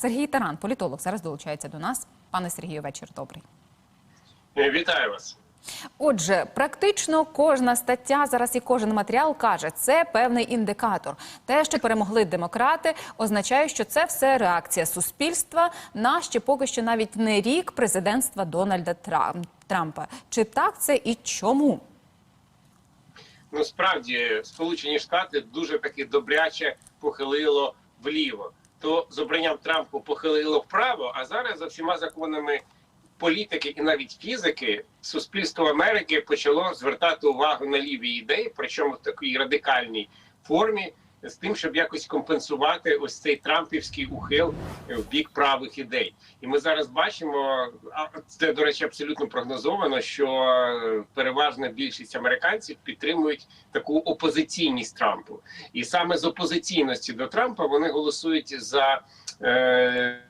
Сергій Таран, політолог, зараз долучається до нас. Пане Сергію, вечір добрий. Е, Вітаю вас. Отже, практично кожна стаття зараз і кожен матеріал каже, це певний індикатор. Те, що перемогли демократи, означає, що це все реакція суспільства на ще поки що навіть не рік президентства Дональда Трам- Трампа. Чи так це і чому? Ну справді Сполучені Штати дуже таки добряче похилило вліво. То з обранням Трампу похилило вправо, а зараз за всіма законами політики і навіть фізики суспільство Америки почало звертати увагу на ліві ідеї, причому в такій радикальній формі, з тим, щоб якось компенсувати ось цей трампівський ухил в бік правих ідей. І ми зараз бачимо, а це до речі, абсолютно прогнозовано, що е, переважна більшість американців підтримують таку опозиційність Трампу, і саме з опозиційності до Трампа вони голосують за. Е,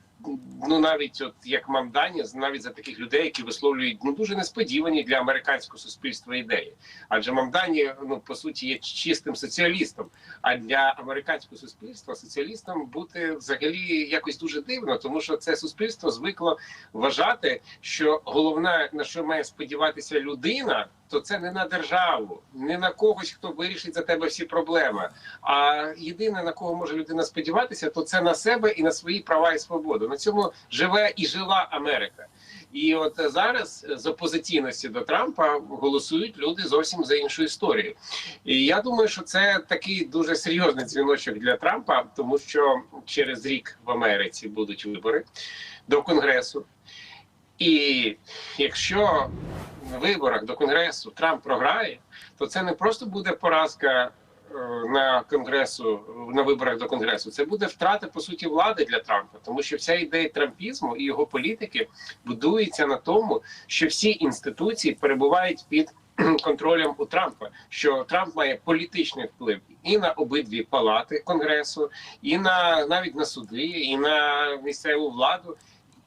Ну, навіть от як мам дані, навіть за таких людей, які висловлюють ну дуже несподівані для американського суспільства ідеї. Адже Мамдані, ну по суті, є чистим соціалістом. А для американського суспільства соціалістом бути взагалі якось дуже дивно, тому що це суспільство звикло вважати, що головне на що має сподіватися людина, то це не на державу, не на когось, хто вирішить за тебе всі проблеми. А єдине на кого може людина сподіватися, то це на себе і на свої права і свободу. На цьому живе і жила Америка. І от зараз з опозиційності до Трампа голосують люди зовсім за іншу історію. І я думаю, що це такий дуже серйозний дзвіночок для Трампа, тому що через рік в Америці будуть вибори до Конгресу. І якщо на виборах до Конгресу Трамп програє, то це не просто буде поразка е, на конгресу на виборах до конгресу. Це буде втрата по суті влади для Трампа, тому що вся ідея трампізму і його політики будується на тому, що всі інституції перебувають під контролем у Трампа, що Трамп має політичний вплив і на обидві палати конгресу, і на навіть на суди, і на місцеву владу.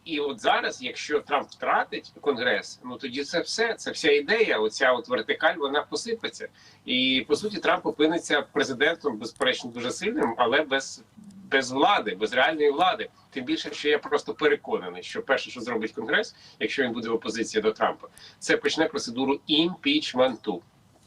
І от зараз, якщо Трамп втратить конгрес, ну тоді це все. Це вся ідея. Оця от вертикаль вона посипеться. І по суті, Трамп опиниться президентом, безперечно, дуже сильним, але без, без влади, без реальної влади. Тим більше, що я просто переконаний, що перше, що зробить конгрес, якщо він буде в опозиції до Трампа, це почне процедуру імпічменту.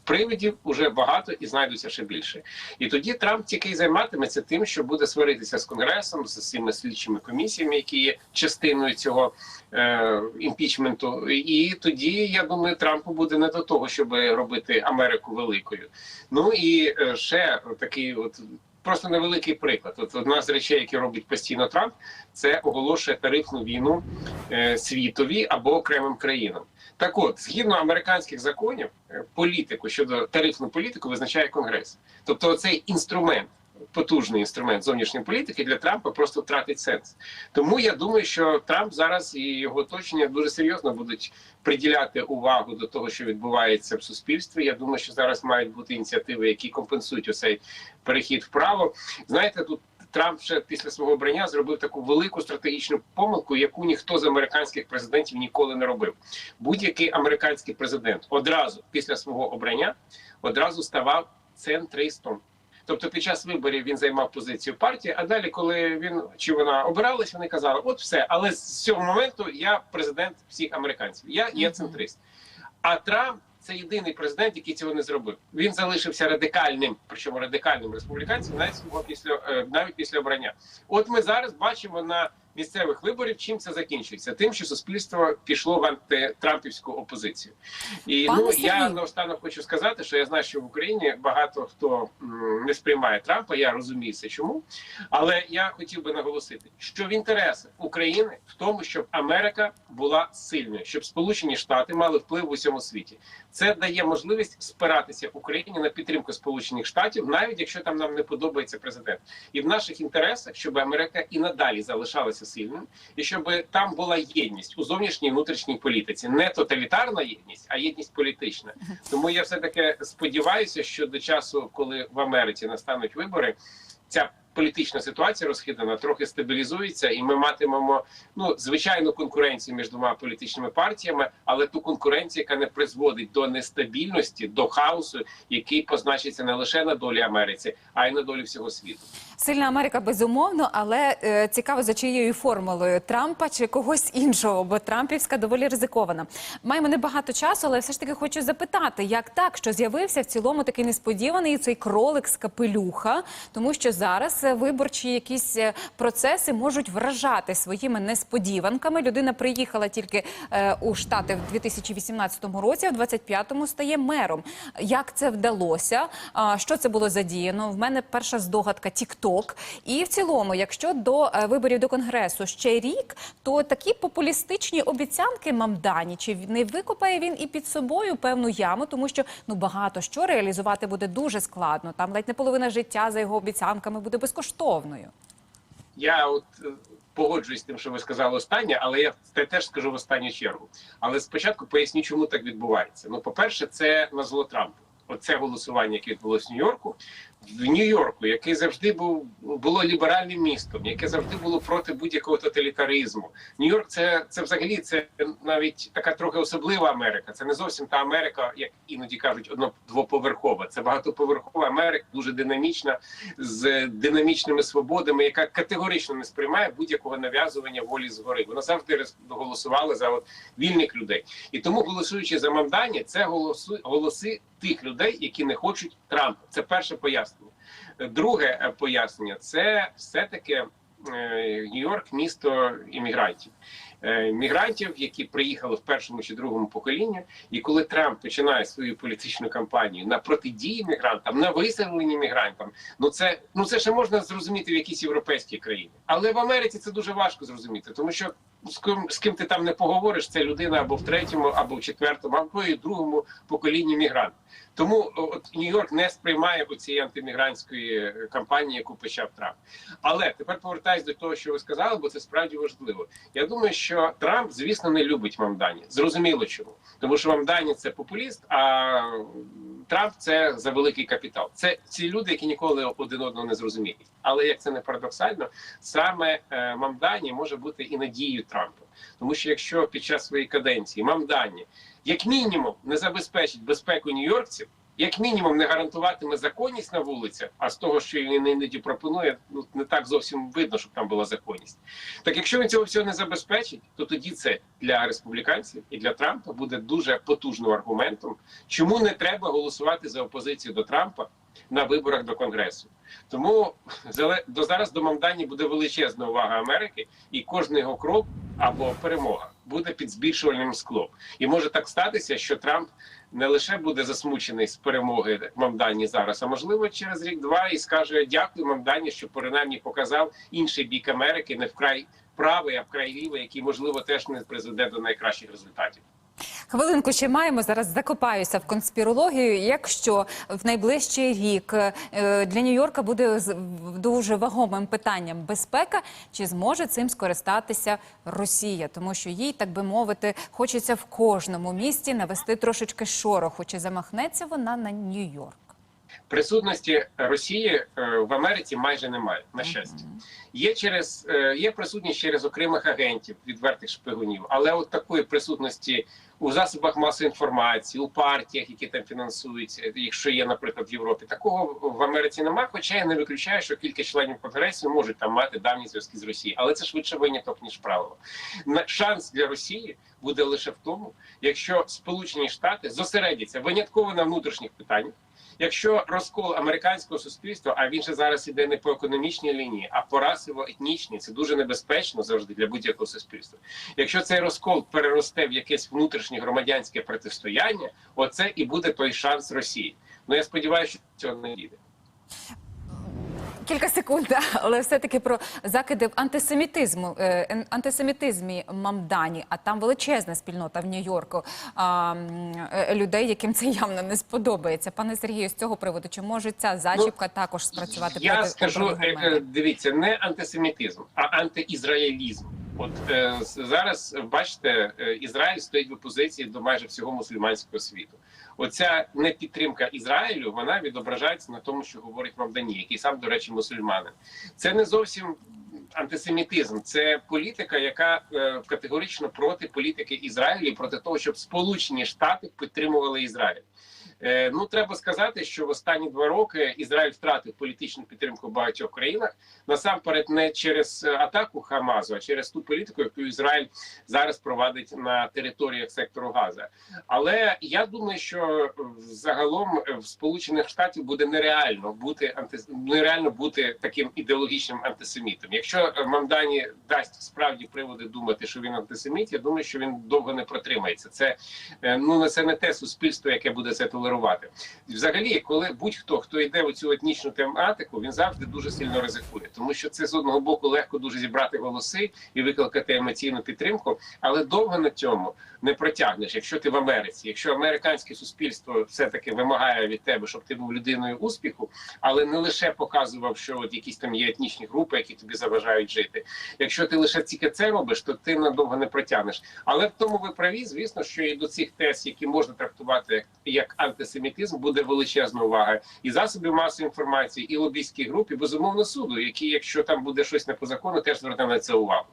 Привидів уже багато і знайдуться ще більше. І тоді Трамп тільки й займатиметься тим, що буде сваритися з конгресом, з цими слідчими комісіями, які є частиною цього е, імпічменту. І тоді я думаю, Трампу буде не до того, щоб робити Америку великою. Ну і е, ще такий, от просто невеликий приклад. От одна з речей, які робить постійно Трамп, це оголошує тарифну війну е, світові або окремим країнам. Так от, згідно американських законів, е, політику щодо тарифну політику визначає Конгрес. Тобто, цей інструмент, потужний інструмент зовнішньої політики для Трампа просто втратить сенс. Тому я думаю, що Трамп зараз і його оточення дуже серйозно будуть приділяти увагу до того, що відбувається в суспільстві. Я думаю, що зараз мають бути ініціативи, які компенсують оцей перехід вправо. Знаєте, тут. Трамп ще після свого обрання зробив таку велику стратегічну помилку, яку ніхто з американських президентів ніколи не робив. Будь-який американський президент одразу після свого обрання одразу ставав центристом. Тобто під час виборів він займав позицію партії, а далі, коли він чи вона обиралась, вони казали: от все, але з цього моменту я президент всіх американців. Я є центрист. А Трамп це єдиний президент, який цього не зробив. Він залишився радикальним, причому радикальним республіканцем, навіть після е, навіть після обрання. От ми зараз бачимо на місцевих виборів, чим це закінчується, тим, що суспільство пішло в антитрампівську опозицію. І Пане ну я наостанок хочу сказати, що я знаю, що в Україні багато хто не сприймає Трампа. Я розумію це чому, але я хотів би наголосити, що в інтересах України в тому, щоб Америка була сильною, щоб Сполучені Штати мали вплив в усьому світі. Це дає можливість спиратися Україні на підтримку Сполучених Штатів, навіть якщо там нам не подобається президент. І в наших інтересах, щоб Америка і надалі залишалася сильною, і щоб там була єдність у зовнішній і внутрішній політиці, не тоталітарна єдність, а єдність політична. Тому я все таки сподіваюся, що до часу, коли в Америці настануть вибори, ця політична ситуація розхитана трохи стабілізується, і ми матимемо ну звичайну конкуренцію між двома політичними партіями, але ту конкуренцію, яка не призводить до нестабільності, до хаосу, який позначиться не лише на долі Америці, а й на долі всього світу. Сильна Америка безумовно, але е, цікаво за чиєю формулою Трампа чи когось іншого, бо Трампівська доволі ризикована. Маємо небагато часу, але все ж таки хочу запитати, як так, що з'явився в цілому такий несподіваний цей кролик з капелюха, тому що зараз виборчі якісь е, процеси можуть вражати своїми несподіванками. Людина приїхала тільки е, у штати в 2018 році, а в 25-му стає мером. Як це вдалося? Що це було задіяно? В мене перша здогадка TikTok. І в цілому, якщо до е, виборів до конгресу ще рік, то такі популістичні обіцянки Мамдані, чи не викопає він і під собою певну яму, тому що ну багато що реалізувати буде дуже складно. Там ледь не половина життя за його обіцянками буде безкоштовною. Я от е, погоджуюсь з тим, що ви сказали останнє, але я це теж скажу в останню чергу. Але спочатку поясню, чому так відбувається. Ну, по-перше, це на зло Трампу. Оце голосування, яке відбулося в Нью-Йорку, в Нью-Йорку, який завжди був було ліберальним містом, яке завжди було проти будь-якого тоталітаризму. Нью-Йорк це це взагалі це навіть така трохи особлива Америка. Це не зовсім та Америка, як іноді кажуть, одно двоповерхова. Це багатоповерхова Америка, дуже динамічна, з динамічними свободами, яка категорично не сприймає будь-якого нав'язування волі згори. Вона завжди голосувала за от вільних людей. І тому, голосуючи за Мамдані, це голоси, голоси тих людей, які не хочуть Трампа. Це перше пояснення. Друге е, пояснення це все-таки е, Нью-Йорк місто іммігрантів. Е, Мігрантів, які приїхали в першому чи другому поколінні, і коли Трамп починає свою політичну кампанію на протидії мігрантам, на виселенні мігрантам, ну це ну це ще можна зрозуміти в якійсь європейській країні, але в Америці це дуже важко зрозуміти, тому що з ким з ким ти там не поговориш, це людина або в третьому, або в четвертому, або в другому поколінні мігрант. Тому от Нью-Йорк не сприймає цієї антимігрантської е, кампанії, яку почав Трамп. Але тепер повертаюсь до того, що ви сказали, бо це справді важливо. Я думаю, що Трамп, звісно, не любить Мамдані. Зрозуміло чому, тому що Мамдані це популіст, а Трамп це за великий капітал. Це ці люди, які ніколи один одного не зрозуміють. Але як це не парадоксально, саме е, Мамдані може бути і надією Трампа, тому що якщо під час своєї каденції Мамдані як мінімум не забезпечить безпеку нью-йоркців, як мінімум не гарантуватиме законність на вулицях, а з того, що він іноді пропонує, ну не так зовсім видно, щоб там була законність. Так якщо він цього всього не забезпечить, то тоді це для республіканців і для Трампа буде дуже потужним аргументом, чому не треба голосувати за опозицію до Трампа на виборах до Конгресу. Тому до зараз до Мамдані буде величезна увага Америки, і кожний його крок або перемога буде під збільшувальним склом. І може так статися, що Трамп не лише буде засмучений з перемоги Мамдані зараз, а можливо через рік-два і скаже дякую Мамдані, що принаймні показав інший бік Америки, не вкрай правий, а вкрай лівий, який можливо теж не призведе до найкращих результатів. Хвилинку ще маємо. Зараз закопаюся в конспірологію. Якщо в найближчий рік е, для Нью-Йорка буде дуже вагомим питанням безпека, чи зможе цим скористатися Росія? Тому що їй, так би мовити, хочеться в кожному місті навести трошечки шороху. Чи замахнеться вона на Нью-Йорк? Присутності Росії е, в Америці майже немає. На щастя, є через е, є присутність через окремих агентів, відвертих шпигунів, але от такої присутності у засобах масової інформації, у партіях, які там фінансуються, якщо є, наприклад, в Європі, такого в Америці немає. Хоча я не виключаю, що кілька членів конгресу можуть там мати давні зв'язки з Росією, але це швидше виняток ніж правило. Шанс для Росії буде лише в тому, якщо Сполучені Штати зосередяться винятково на внутрішніх питаннях. Якщо розкол американського суспільства, а він же зараз іде не по економічній лінії, а по расово-етнічній, це дуже небезпечно завжди для будь-якого суспільства. Якщо цей розкол переросте в якесь внутрішнє громадянське протистояння, оце і буде той шанс Росії. Ну я сподіваюся, що цього не дійде. Кілька секунд, але все-таки про закиди в антисемітизму, е, антисемітизмі Мамдані, а там величезна спільнота в Нью-Йорку е, людей, яким це явно не сподобається. Пане Сергію, з цього приводу, чи може ця зачіпка також спрацювати Я проти скажу, е, дивіться, не антисемітизм, а антиізраїлізм. От е, зараз бачите, Ізраїль стоїть в опозиції до майже всього мусульманського світу. Оця непідтримка Ізраїлю вона відображається на тому, що говорить Мавдані, який сам, до речі, мусульманин. Це не зовсім антисемітизм, це політика, яка е, категорично проти політики Ізраїлю, проти того, щоб Сполучені Штати підтримували Ізраїль. Е, ну треба сказати, що в останні два роки Ізраїль втратив політичну підтримку в багатьох країнах. Насамперед, не через е, атаку Хамазу, а через ту політику, яку Ізраїль зараз провадить на територіях сектору Газа. Але я думаю, що е, загалом в Сполучених Штатів буде нереально бути анти... нереально бути таким ідеологічним антисемітом. Якщо Мамдані дасть справді приводи думати, що він антисеміт, я думаю, що він довго не протримається. Це ну це не те суспільство, яке буде це толерувати. Взагалі, коли будь-хто хто йде у цю етнічну тематику, він завжди дуже сильно ризикує, тому що це з одного боку легко дуже зібрати голоси і викликати емоційну підтримку, але довго на цьому не протягнеш. Якщо ти в Америці, якщо американське суспільство все таки вимагає від тебе, щоб ти був людиною успіху, але не лише показував, що от якісь там є етнічні групи, які тобі заважають жити. Якщо ти лише тільки це робиш, то ти надовго не протягнеш. Але в тому ви праві, звісно, що і до цих тез, які можна трактувати як антисемітизм, буде величезна увага і засобів масової інформації, і лобійській групі безумовно суду, які, якщо там буде щось не по закону, теж зверне на це увагу.